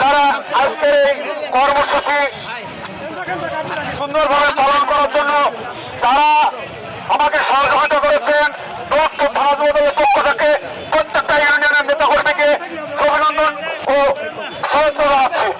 যারা আজকের এই কর্মসূচি সুন্দরভাবে পালন করার জন্য তারা আমাকে সহযোগিতা করেছেন। থানা যুবদলের পক্ষ থেকে প্রত্যেকটা ইউনিয়নের নেতা কর্মীকে অভিনন্দন ও শুভেচ্ছা